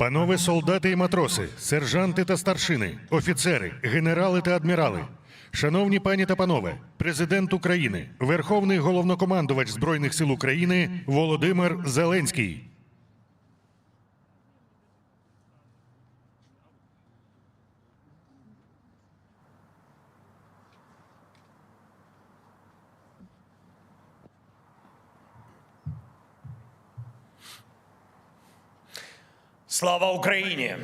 Панове солдати і матроси, сержанти та старшини, офіцери, генерали та адмірали, шановні пані та панове, президент України, Верховний головнокомандувач Збройних сил України Володимир Зеленський. Слава Україні!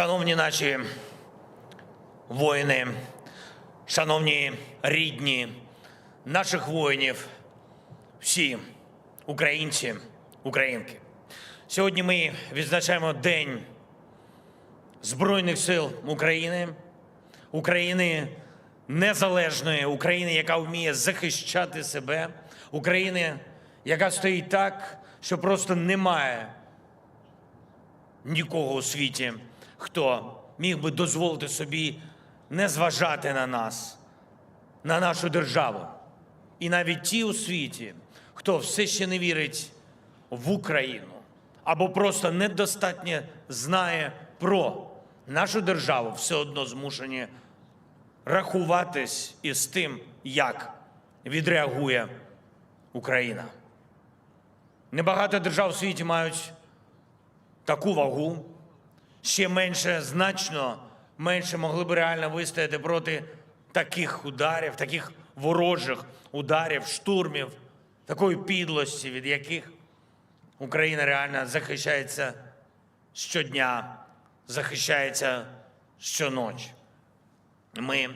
Шановні наші воїни, шановні рідні наших воїнів, всі українці, українки. Сьогодні ми відзначаємо День Збройних сил України, України незалежної, України, яка вміє захищати себе, України, яка стоїть так, що просто немає нікого у світі, хто міг би дозволити собі не зважати на нас, на нашу державу. І навіть ті у світі, хто все ще не вірить в Україну або просто недостатньо знає про нашу державу, все одно змушені рахуватись із тим, як відреагує Україна. Небагато держав у світі мають таку вагу, ще менше, значно менше могли б реально вистояти проти таких ударів, таких ворожих ударів, штурмів, такої підлості, від яких Україна реально захищається щодня, захищається щоночі. Ми,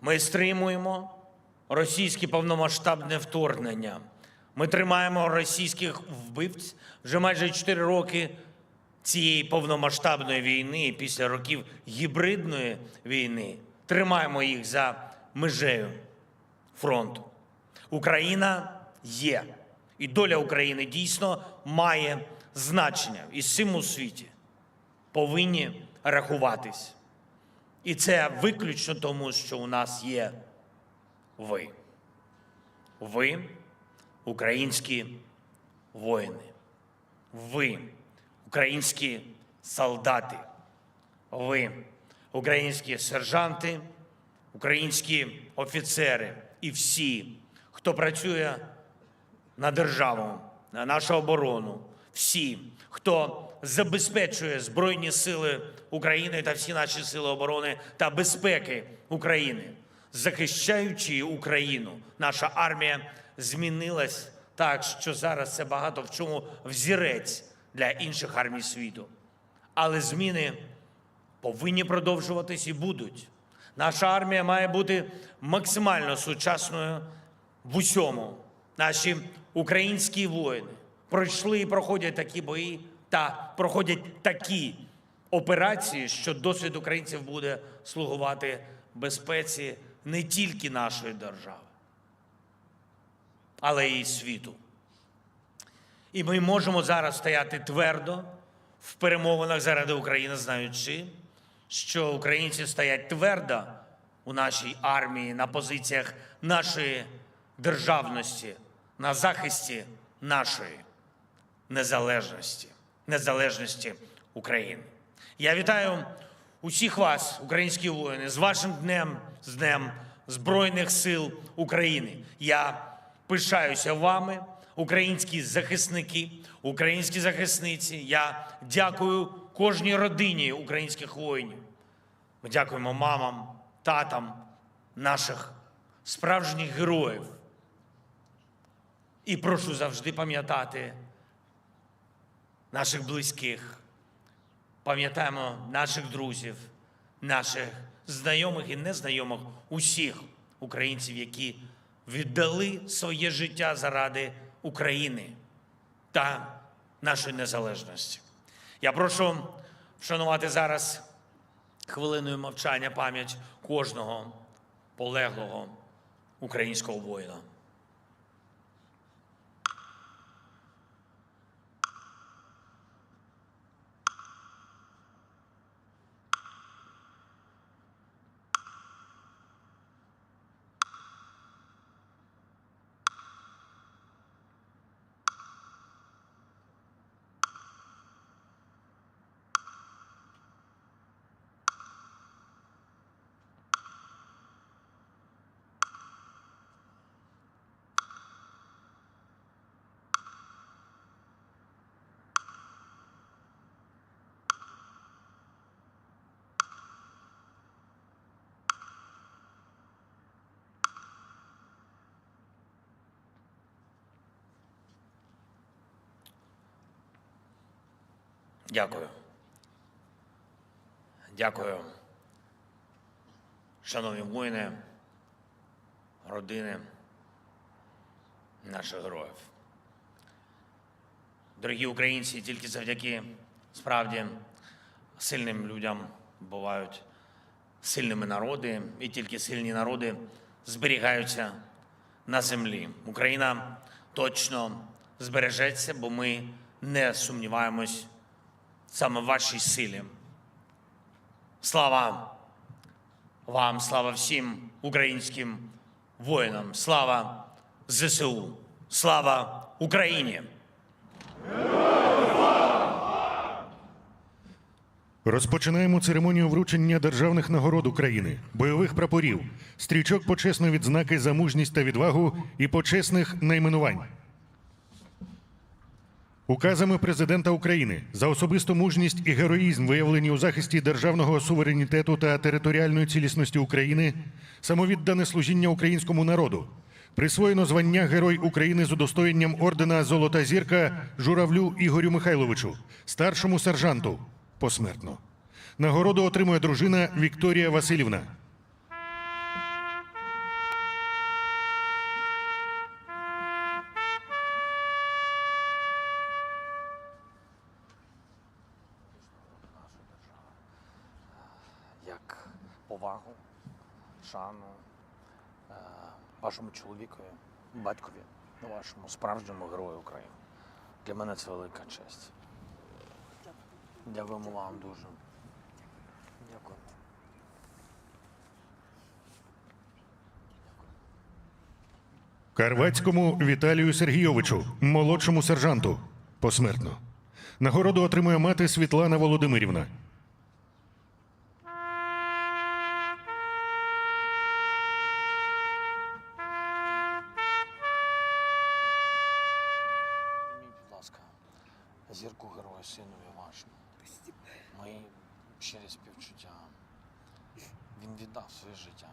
ми стримуємо російське повномасштабне вторгнення. Ми тримаємо російських вбивць вже майже 4 роки цієї повномасштабної війни після років гібридної війни. Тримаємо їх за межею фронту. Україна є, і доля України дійсно має значення. І з цим у світі повинні рахуватись. І це виключно тому, що у нас є ви. Ви українські воїни. Ви українські солдати. Ви українські сержанти, українські офіцери і всі, хто працює на державу, на нашу оборону, всі, хто забезпечує Збройні сили України та всі наші сили оборони та безпеки України, захищаючи Україну, наша армія змінилась так, що зараз це багато в чому взірець для інших армій світу. Але зміни повинні продовжуватись і будуть. Наша армія має бути максимально сучасною в усьому. Наші українські воїни пройшли і проходять такі бої та проходять такі операції, що досвід українців буде слугувати безпеці не тільки нашої держави, але й світу. І ми можемо зараз стояти твердо в перемовинах заради України, знаючи, що українці стоять твердо у нашій армії на позиціях нашої державності, на захисті нашої незалежності, незалежності України. Я вітаю усіх вас, українські воїни, з вашим днем, з Днем Збройних сил України. Я пишаюся вами, українські захисники, українські захисниці. Я дякую кожній родині українських воїнів. Ми дякуємо мамам, татам наших справжніх героїв. І прошу завжди пам'ятати наших близьких, пам'ятаємо наших друзів, наших знайомих і незнайомих, усіх українців, які віддали своє життя заради України та нашої незалежності. Я прошу вшанувати зараз хвилиною мовчання пам'ять кожного полеглого українського воїна. Дякую. Дякую. Шановні воїни, родини наших героїв. Дорогі українці, тільки завдяки справді сильним людям бувають сильними народи, і тільки сильні народи зберігаються на землі. Україна точно збережеться, бо ми не сумніваємось саме в вашій силі. Слава вам, слава всім українським воїнам, слава ЗСУ, слава Україні! Розпочинаємо церемонію вручення державних нагород України, бойових прапорів, стрічок почесної відзнаки за мужність та відвагу і почесних найменувань. Указами президента України за особисту мужність і героїзм, виявлені у захисті державного суверенітету та територіальної цілісності України, самовіддане служіння українському народу, присвоєно звання Герой України з удостоєнням ордена Золота зірка Журавлю Ігорю Михайловичу, старшому сержанту посмертно. Нагороду отримує дружина Вікторія Васильівна. Шану е, вашому чоловікові, батькові, вашому справжньому герою України. Для мене це велика честь. Дякуємо вам дуже. Дякую. Карвацькому Віталію Сергійовичу, молодшому сержанту, посмертно. Нагороду отримує мати Світлана Володимирівна. Зірку героя синові вашому. Мої щирі співчуття. Він віддав своє життя.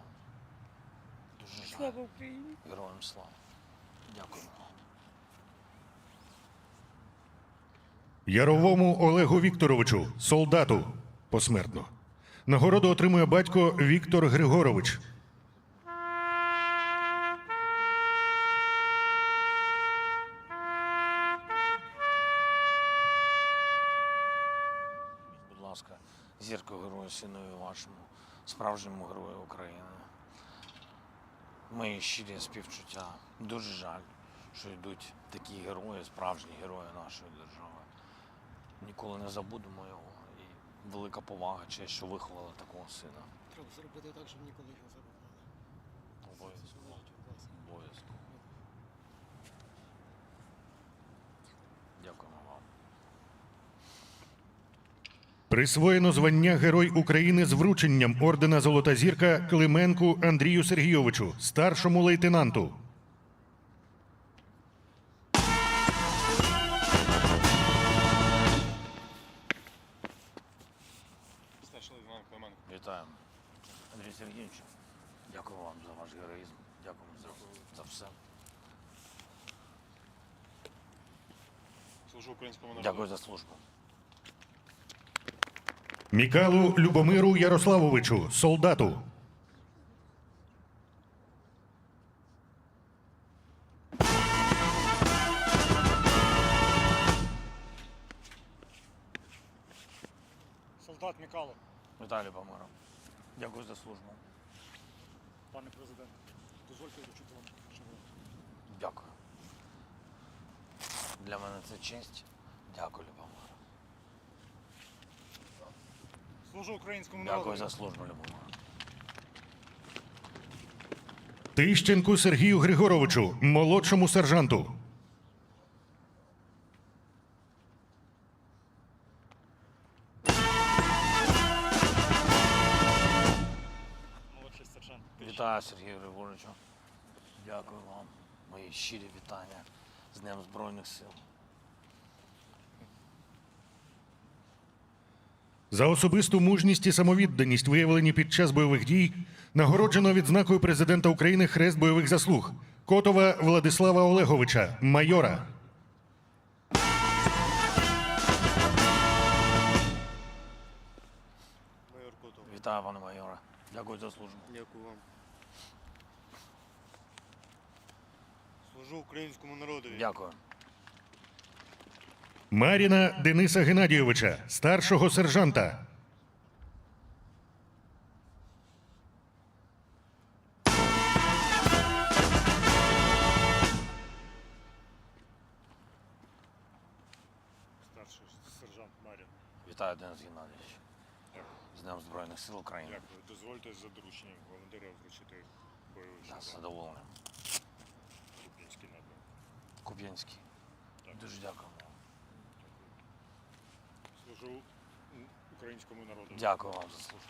Дуже жаль. Слава Україні! Героям слава. Дякую. Яровому Олегу Вікторовичу, солдату, посмертно. Нагороду отримує батько Віктор Григорович. Щирі співчуття. Дуже жаль, що йдуть такі герої, справжні герої нашої держави. Ніколи не забудемо його. І велика повага, честь, що виховали такого сина. Треба зробити так, щоб ніколи його забували. Обов'язково. Дякуємо вам. Присвоєно звання Герой України з врученням ордена Золота зірка Клименку Андрію Сергійовичу, старшому лейтенанту. Старший лейтенант Клименко. Вітаємо. Андрій Сергійович, дякую вам за ваш героїзм. Дякую за, за все. Служу українському народу. Дякую за службу. Мікалу Любомиру Ярославовичу, солдату. Солдат Мікало, Віталій Помиров. Дякую за службу. пане президент, дозвольте вручити вам шеврон. Дякую. Для мене це честь. Дякую, Любомир. Служу українському народу. Дякую за службу, Любомир. Тищенку Сергію Григоровичу, молодшому сержанту. Молодший сержант. Вітаю, Сергію Григоровичу. Дякую вам. Мої щирі вітання з Днем Збройних сил. За особисту мужність і самовідданість, виявлені під час бойових дій, нагороджено відзнакою президента України Хрест бойових заслуг Котова Владислава Олеговича, майора. Майор Котов. Вітаю, пане майоре. Дякую за службу. Дякую вам. Служу українському народові. Дякую. Маріна Дениса Геннадійовича, старшого сержанта. Старший сержант Марін. Вітаю, Денис Геннадійович. З Днем Збройних сил України. Дякую. Дозвольте за дорученням командира вручити бойовий Я шеврон. задоволений. Куп'янський напрямок. Куп'янський. Дуже дякую. Служу українському народу. Дякую вам за службу.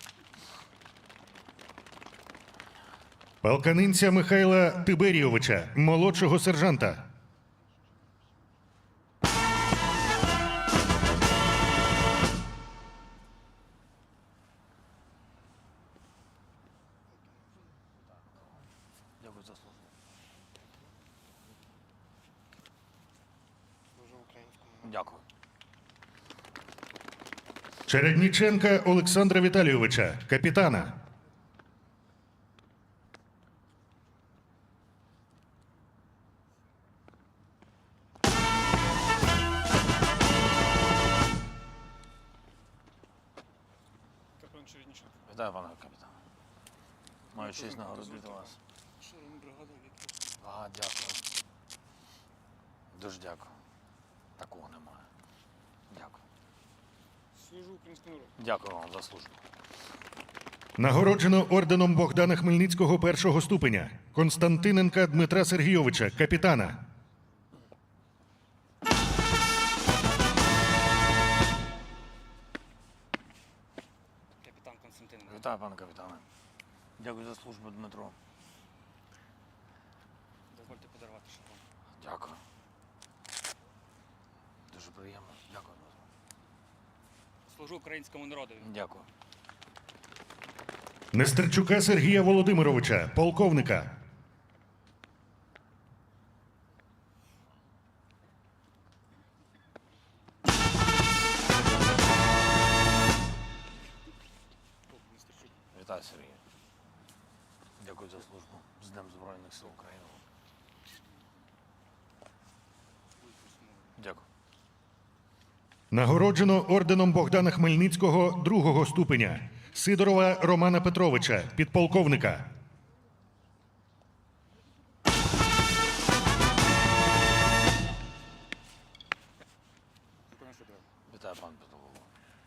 Полканинця Михайла Тиберійовича, молодшого сержанта. Чередніченка Олександра Віталійовича, капітана. Вітаю, пане капітан. Маю честь нагородити вас. Ага, дякую. Дуже дякую. Такого немає. Дякую. Служу українському народу. Дякую вам за службу. Нагороджено орденом Богдана Хмельницького першого ступеня. Константиненка Дмитра Сергійовича, капітана. Капітан Константин. Вітаю, пане капітане. Дякую за службу, Дмитро. Дозвольте подарувати шеврон. Дякую. Дуже приємно. Дякую. Служу українському народу. Дякую. Нестерчука Сергія Володимировича, полковника. Нагороджено орденом Богдана Хмельницького другого ступеня Сидорова Романа Петровича, підполковника. Вітаю, пан Петро.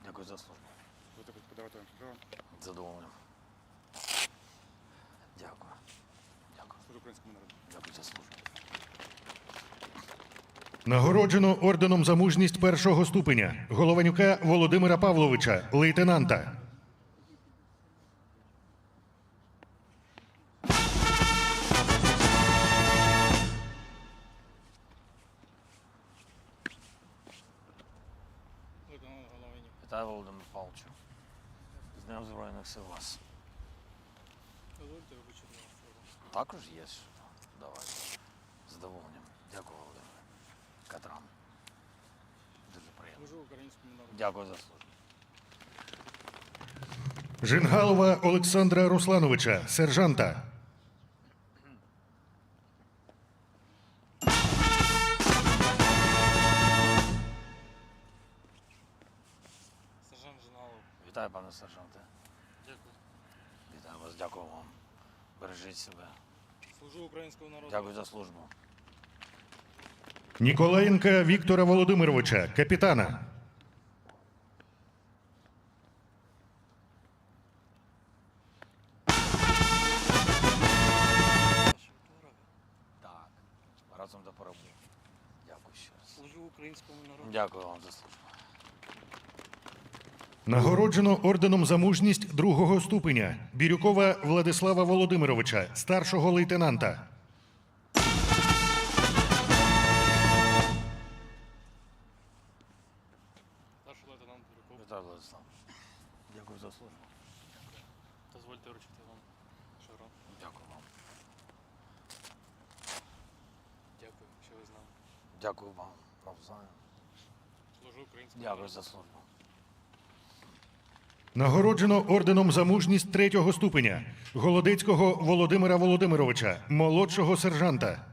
Дякую за службу. Задоволенням. Дякую. Дякую. Дякую за службу. Нагороджено орденом за мужність першого ступеня Голованюка Володимира Павловича, лейтенанта. Лейтенант Вітаю, Володимир Павловичу. З Днем Збройних сил вас. Вас. Також є. що? Давай. З задоволенням. Дякую, Володимир. Катран. Дуже приємно. Служу українському народу. Дякую за службу. Жингалова Олександра Руслановича, сержанта. Сержант Жиналов. Вітаю, пане сержанте. Дякую. Вітаю вас, дякую вам. Бережіть себе. Служу українському народу. Дякую за службу. Ніколаєнка Віктора Володимировича, капітана. Українському народу. Дякую вам за службу. Нагороджено орденом за мужність другого ступеня Бірюкова Владислава Володимировича, старшого лейтенанта. Старший лейтенант Бірюков. Вітаю, Владислав. Дякую за службу. Дозвольте вручити вам шеврон. Дякую вам. Дякую, що ви знали. Дякую вам. Навзаєм. Служу українському Дякую за службу. Нагороджено орденом за мужність третього ступеня Голодецького Володимира Володимировича, молодшого сержанта.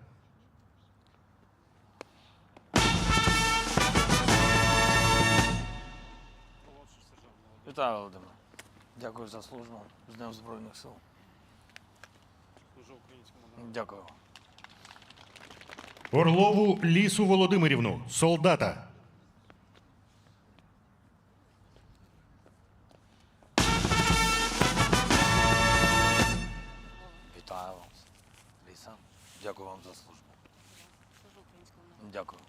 Вітаю, Володимир. Дякую за службу. З Днем Збройних сил. Служу українському народу. Дякую. Орлову Лісу Володимирівну, солдата. Вітаю вас. Ліса. Дякую вам за службу. Дякую.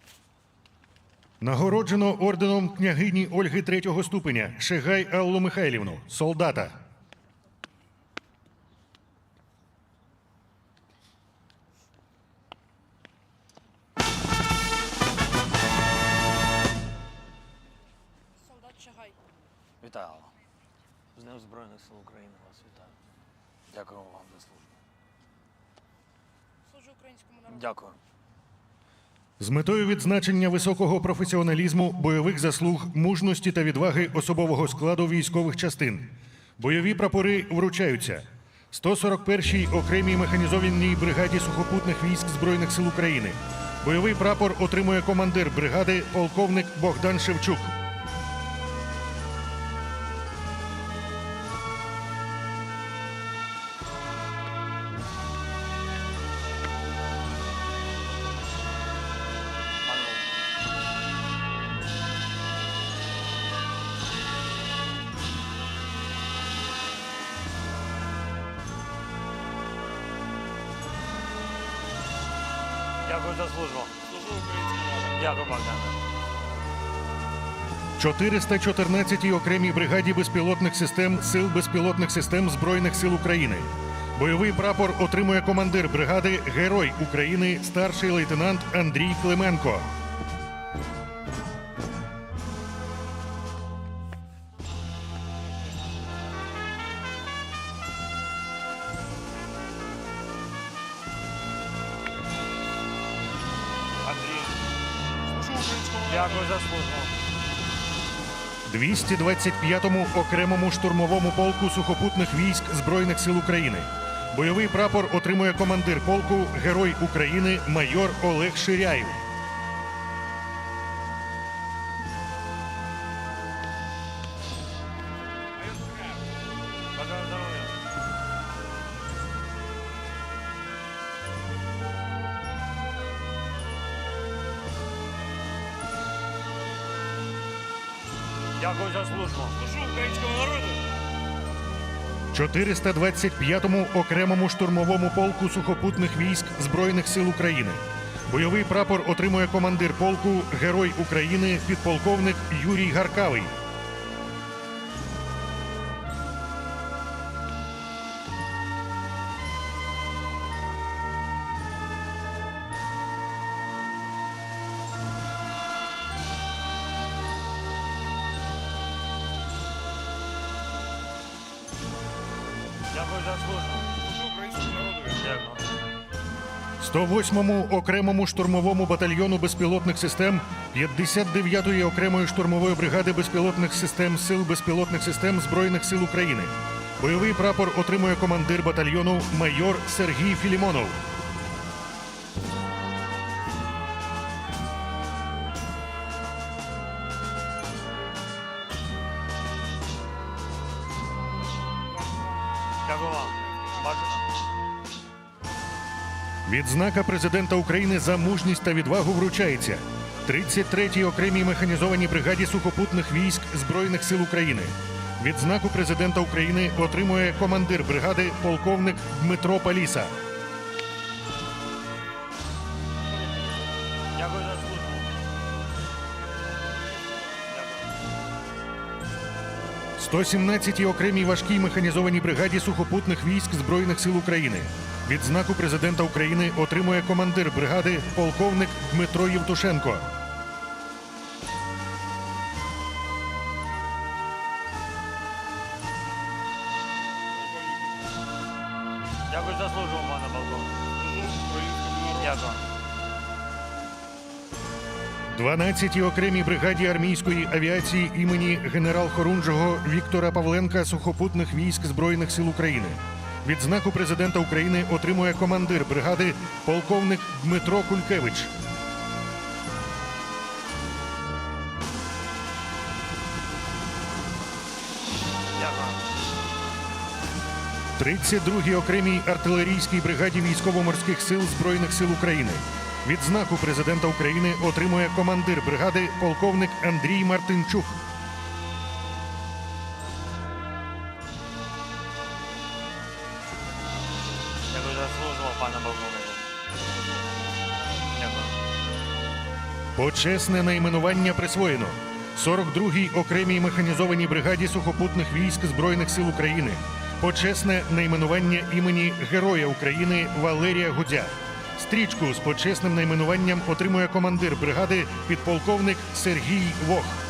Нагороджено орденом княгині Ольги третього ступеня Шегай Аллу Михайлівну, солдата. З метою відзначення високого професіоналізму, бойових заслуг, мужності та відваги особового складу військових частин. Бойові прапори вручаються 141-й окремій механізованій бригаді сухопутних військ Збройних сил України. Бойовий прапор отримує командир бригади полковник Богдан Шевчук. 414-й окремій бригаді безпілотних систем Сил безпілотних систем Збройних сил України. Бойовий прапор отримує командир бригади Герой України старший лейтенант Андрій Клименко. 225-му окремому штурмовому полку сухопутних військ Збройних сил України. Бойовий прапор отримує командир полку Герой України майор Олег Ширяєв. Дякую за службу. Служу українському народу. 425-му окремому штурмовому полку сухопутних військ Збройних сил України. Бойовий прапор отримує командир полку Герой України підполковник Юрій Гаркавий. 108-му окремому штурмовому батальйону безпілотних систем 59-ї окремої штурмової бригади безпілотних систем Сил безпілотних систем Збройних сил України. Бойовий прапор отримує командир батальйону майор Сергій Філімонов. Відзнака президента України за мужність та відвагу вручається 33-й окремій механізованій бригаді сухопутних військ Збройних сил України. Відзнаку президента України отримує командир бригади полковник Дмитро Паліса. 117-й окремій важкій механізованій бригаді сухопутних військ Збройних сил України. Відзнаку президента України отримує командир бригади полковник Дмитро Євтушенко. 12-й окремій бригаді армійської авіації імені генерал Хорунжого Віктора Павленка сухопутних військ Збройних сил України. Відзнаку президента України отримує командир бригади полковник Дмитро Кулькевич. Дякую. 32-й окремій артилерійській бригаді військово-морських сил Збройних сил України. Відзнаку президента України отримує командир бригади полковник Андрій Мартинчук. Дякую за службу, пане полковнику. Дякую. Почесне найменування присвоєно 42-й окремій механізованій бригаді сухопутних військ Збройних сил України. Почесне найменування імені Героя України Валерія Гудзя. Стрічку з почесним найменуванням отримує командир бригади підполковник Сергій Вох.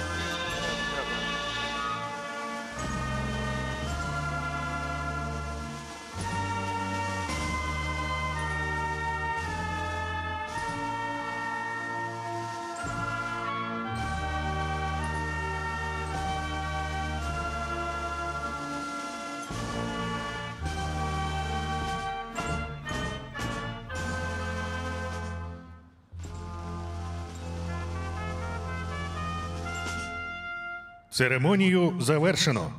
Церемонію завершено.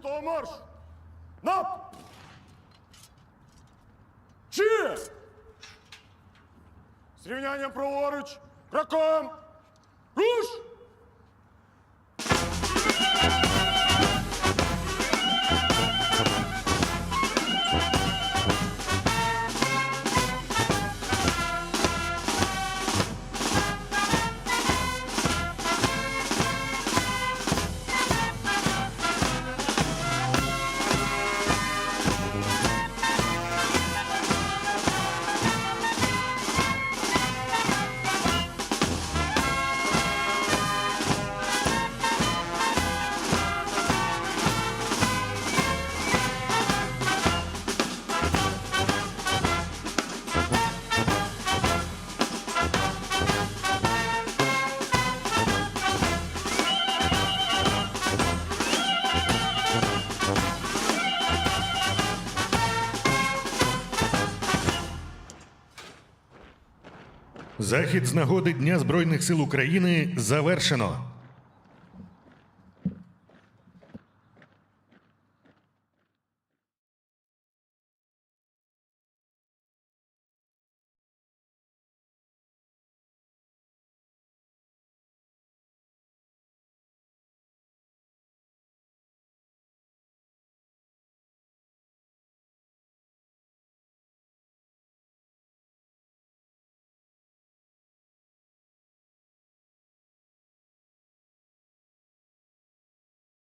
Урочистого марш! На! Чи! З праворуч! Раком! Руш! Захід з нагоди Дня Збройних сил України завершено.